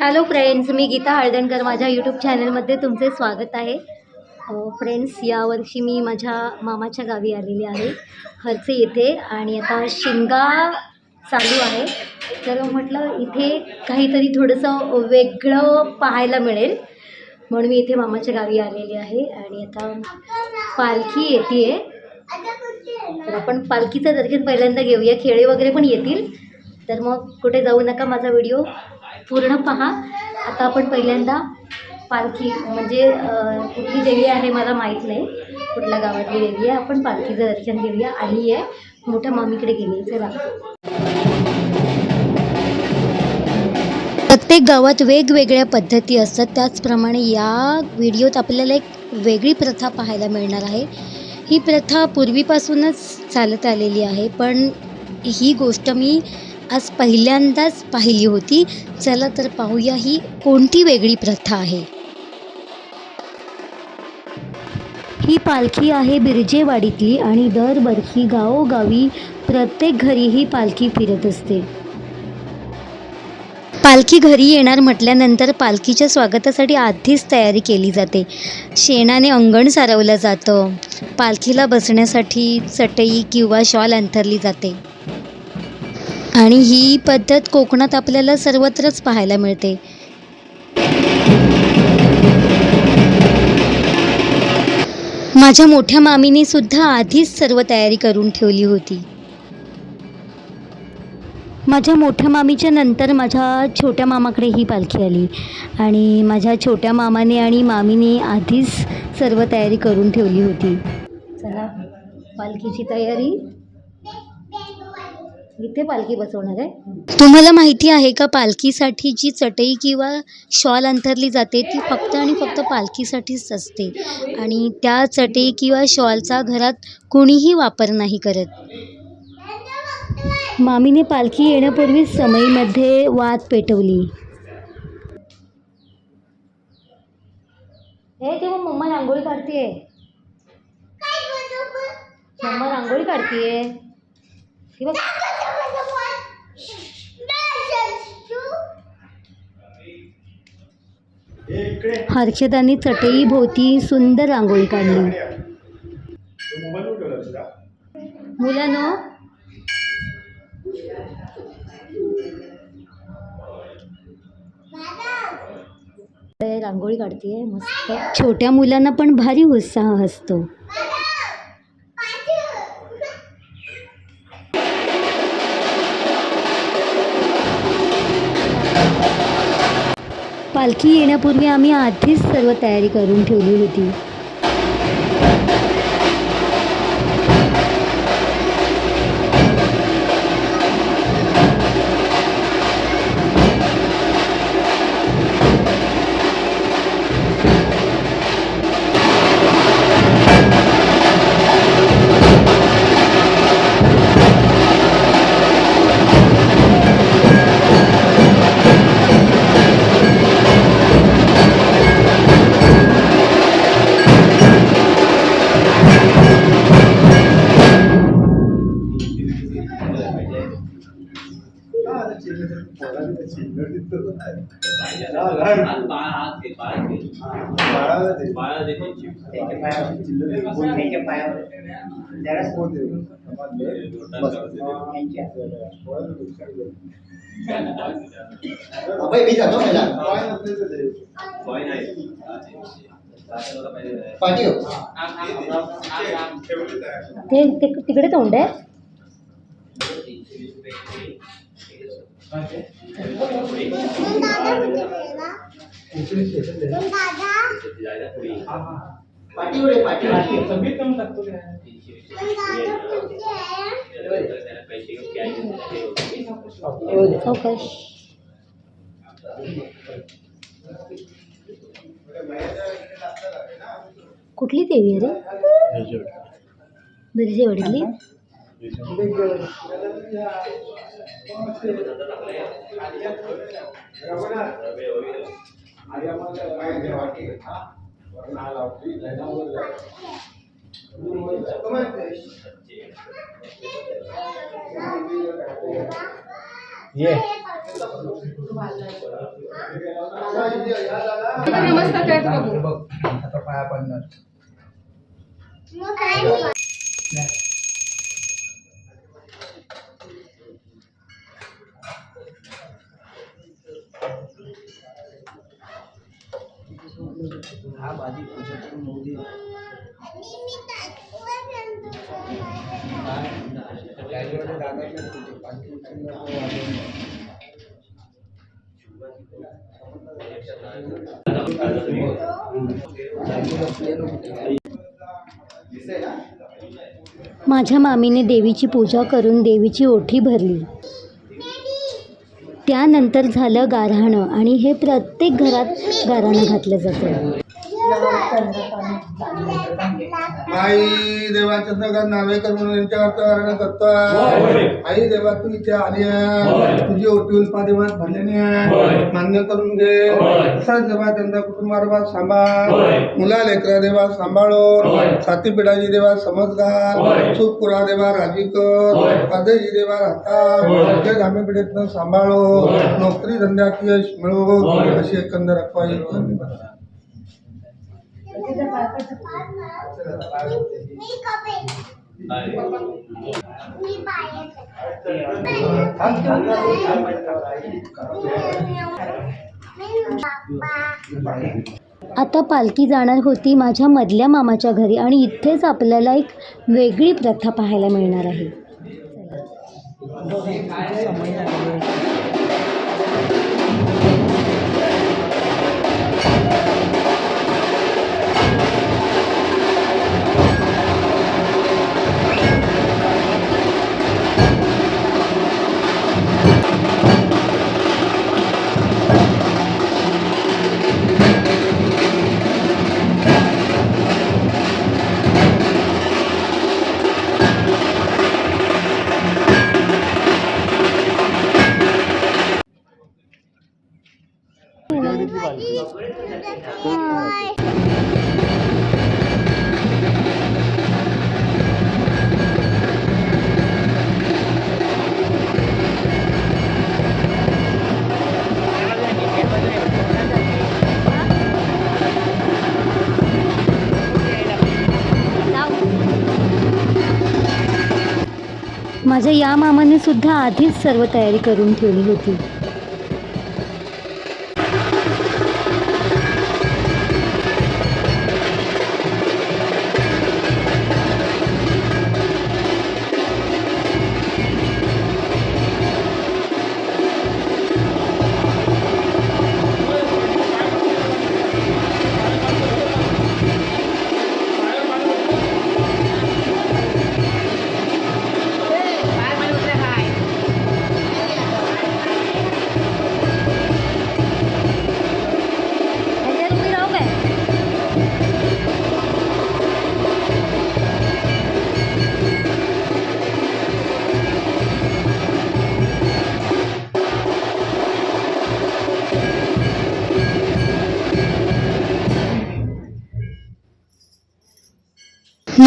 Hello friends मी गीता हळदणकर. माझ्या YouTube चॅनलमध्ये तुमचे स्वागत आहे. फ्रेंड्स यावर्षी मी माझ्या मामाच्या गावी आलेली आहे हरसे येथे. आणि आता शिमगा चालू आहे. तर म्हटलं इथे काहीतरी थोडंसं वेगळं पाहायला मिळेल. म्हणून मी इथे मामाच्या गावी आलेली आहे. आणि आता पालखी येते तर आपण पालखीचं दर्शन पहिल्यांदा घेऊया. खेळे वगैरे पण येतील. तर मग कुठे जाऊ नका माझा व्हिडिओ. पूर्ण पहा. आता आपण पहिल्यांदा पालखी म्हणजे कुठली देवी आहे मला माहीत नाही. कुठल्या गावातली देवी आहे. आपण पालखीचं दर्शन घेऊया. आली आहे. मोठ्या मामीकडे गेली. चला. प्रत्येक गावात वेगवेगळ्या पद्धती असतात. त्याचप्रमाणे या व्हिडिओत आपल्याला एक वेगळी प्रथा पाहायला मिळणार आहे. ही प्रथा पूर्वीपासूनच चालत आलेली आहे. पण ही गोष्ट मी आज पहिल्यांदाच पाहिली होती. चला तर पाहूया ही कोणती वेगळी प्रथा आहे. ही पालखी आहे बिरजेवाडीतली आणि दरवर्षी गावोगावी प्रत्येक घरी ही पालखी फिरत असते. पालखी घरी येणार म्हटल्यानंतर पालखीच्या स्वागतासाठी आधीच तयारी केली जाते. शेणाने अंगण सारवलं जातं. पालखीला बसण्यासाठी चटई किंवा शॉल अंथरली जाते. आणि ही पद्धत कोकणात आपल्याला सर्वत्रच पाहायला मिळते. माझ्या मोठ्या मामीने सुद्धा आधीच सर्व तयारी करून ठेवली होती. माझ्या मोठ्या मामीच्या नंतर माझ्या छोट्या मामाकडे ही पालखी आली आणि माझ्या छोट्या मामाने आणि मामीने आधीच सर्व तयारी करून ठेवली होती. चला पालखीची तयारी. इथे पालखी बसवणार आहे. तुम्हाला माहिती आहे का पालखीसाठी जी चटई किंवा शॉल अंथरली जाते ती फक्त आणि फक्त पालखीसाठीच असते. आणि त्या चटई किंवा शॉलचा घरात कोणीही वापर नाही करत. मामीने पालखी येण्यापूर्वी समईमध्ये वाद पेटवली. हे तेव्हा मम्मा रांगोळी काढतीये. मम्मा रांगोळी काढतीये. ही बघ. हर्षदाने चटईभोवती सुंदर रांगोळी काढली. मुलांनो रांगोळी काढतीये मस्त. छोट्या मुलांना पण भारी उत्साह असतो. पालखी येण्यापूर्वी आम्ही आधीच सर्व तयारी करून ठेवली होती. मी जातो पहिला पाठी हो ते ते तिकडे तोंड आहे पाठी हो रे पाठी ओके कुठली देवी आहे रे? बिरजे वडील. ये. नमस्कार करायचं बघू बघ आता पाया पडणार हा माझी पूजा करून होऊ दे गाडीमध्ये जाणार नाही तुझी पालखी आधी नको वाजवून. माझ्या मामीने देवीची पूजा करून देवीची ओठी भरली त्यानंतर झालं गारहाणं आणि हे प्रत्येक घरात गाराणं घातलं जातं आई देवाचं जगत नावे करून यांच्यावर करतो आई देवा तू इथे आली आहे. तुझी ओटी उल्पा देवात भरलेली आहे. मान्य करून घे. तसंच देवा त्यांचा कुटुंबावर सांभाळ. मुला लेकरा देवा सांभाळून साती पिढाची देवा समज घाल सुख पुरा देवा राजी कर. परदेशी देवा राहता. ते धामी पिढीतनं सांभाळो. नोकरी धंद्यात यश मिळो. अशी एकंदर अफवा आता पालखी जाणार होती माझ्या मधल्या मामाच्या घरी आणि इथेच आपल्याला एक वेगळी प्रथा पाहायला मिळणार आहे. माझ्या या मामाने सुद्धा आधीच सर्व तयारी करून ठेवली होती.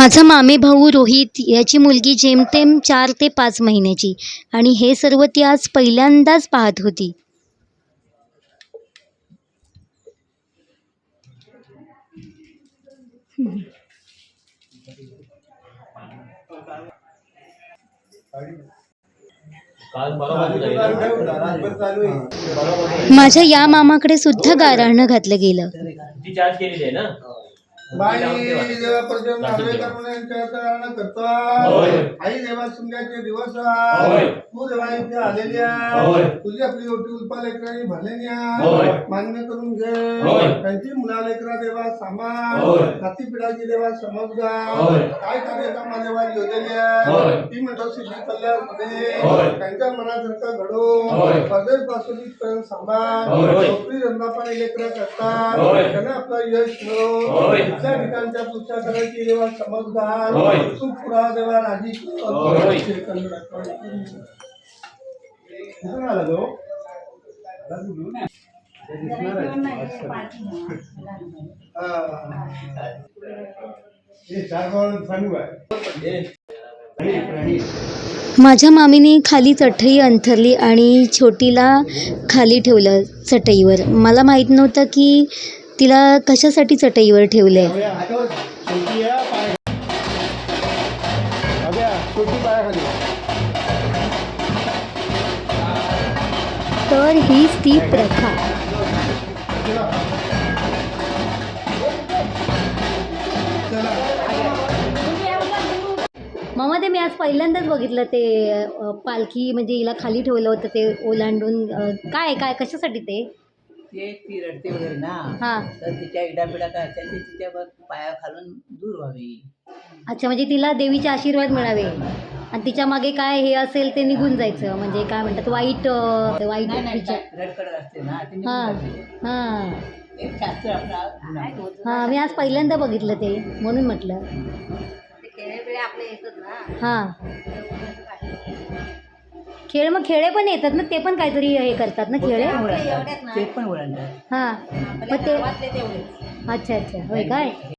माझा मामे भाऊ रोहित याची मुलगी जेमतेम चार ते पाच महिन्याची. आणि हे सर्व ती आज पहिल्यांदाच पाहत होती. माझ्या या मामाकडे सुद्धा गाराणं घातलं गेलं. बाई देवा करून यांच्या हाताने करतो. आई देवा सुंदरचे दिवस. तू देवा इथे आलेली होय. आहे तुझी आपली ओटी उल्पा लेकरांनी भरलेली होय. आहे मान्य करून घे. त्यांची मुला लेकरा देवा होय. नाती पिढाची देवा समजगार होय. काय कार्यक्रम देवा योजले होय. आहे ती म्हणतो सिद्धी कल्याणमध्ये. त्यांच्या मनासारखं घडो होय. परदेशपासून पर्यंत सांभाळ होय. नोकरी धंदा पण लेकरं करतात. त्यांना आपलं यश मिळो होय. त्या ठिकाणच्या पुढच्या करायची देवा समजदार होय. सुख पुरा देवा राजी होय. कुठून आला तो हे चार गावाला सांगू काय माझ्या मामीने खाली चटई अंथरली आणि छोटीला खाली ठेवलं चटईवर मला माहीत नव्हतं की तिला कशासाठी चटईवर ठेवले तर हीच ती प्रथा. मामा ते मी आज पहिल्यांदाच बघितलं ते पालखी म्हणजे हिला खाली ठेवलं होतं ते ओलांडून. काय काय कशासाठी ते? ते ती रडते वगैरे ना हां. तर तिच्या इडापिडा काय असेल ते तिच्या पाया खालून दूर व्हावी. अच्छा म्हणजे तिला देवीचे आशीर्वाद मिळावे. आणि तिच्यामागे काय हे असेल ते निघून जायचं. म्हणजे काय म्हणतात वाईट अ, वाईट नाही नाही विचार. रडकडत असते ना ते निघून हां जाते. हां. एक शास्त्र आपला जुना. हां मी आज पहिल्यांदा बघितलं ते म्हणून म्हटलं. हां. खेळ मग खेळे पण येतात ना ते पण काहीतरी हे करतात ना खेळे? ओळखतात. ते पण ओळखतात हां. मग ते अच्छा अच्छा. होय काय?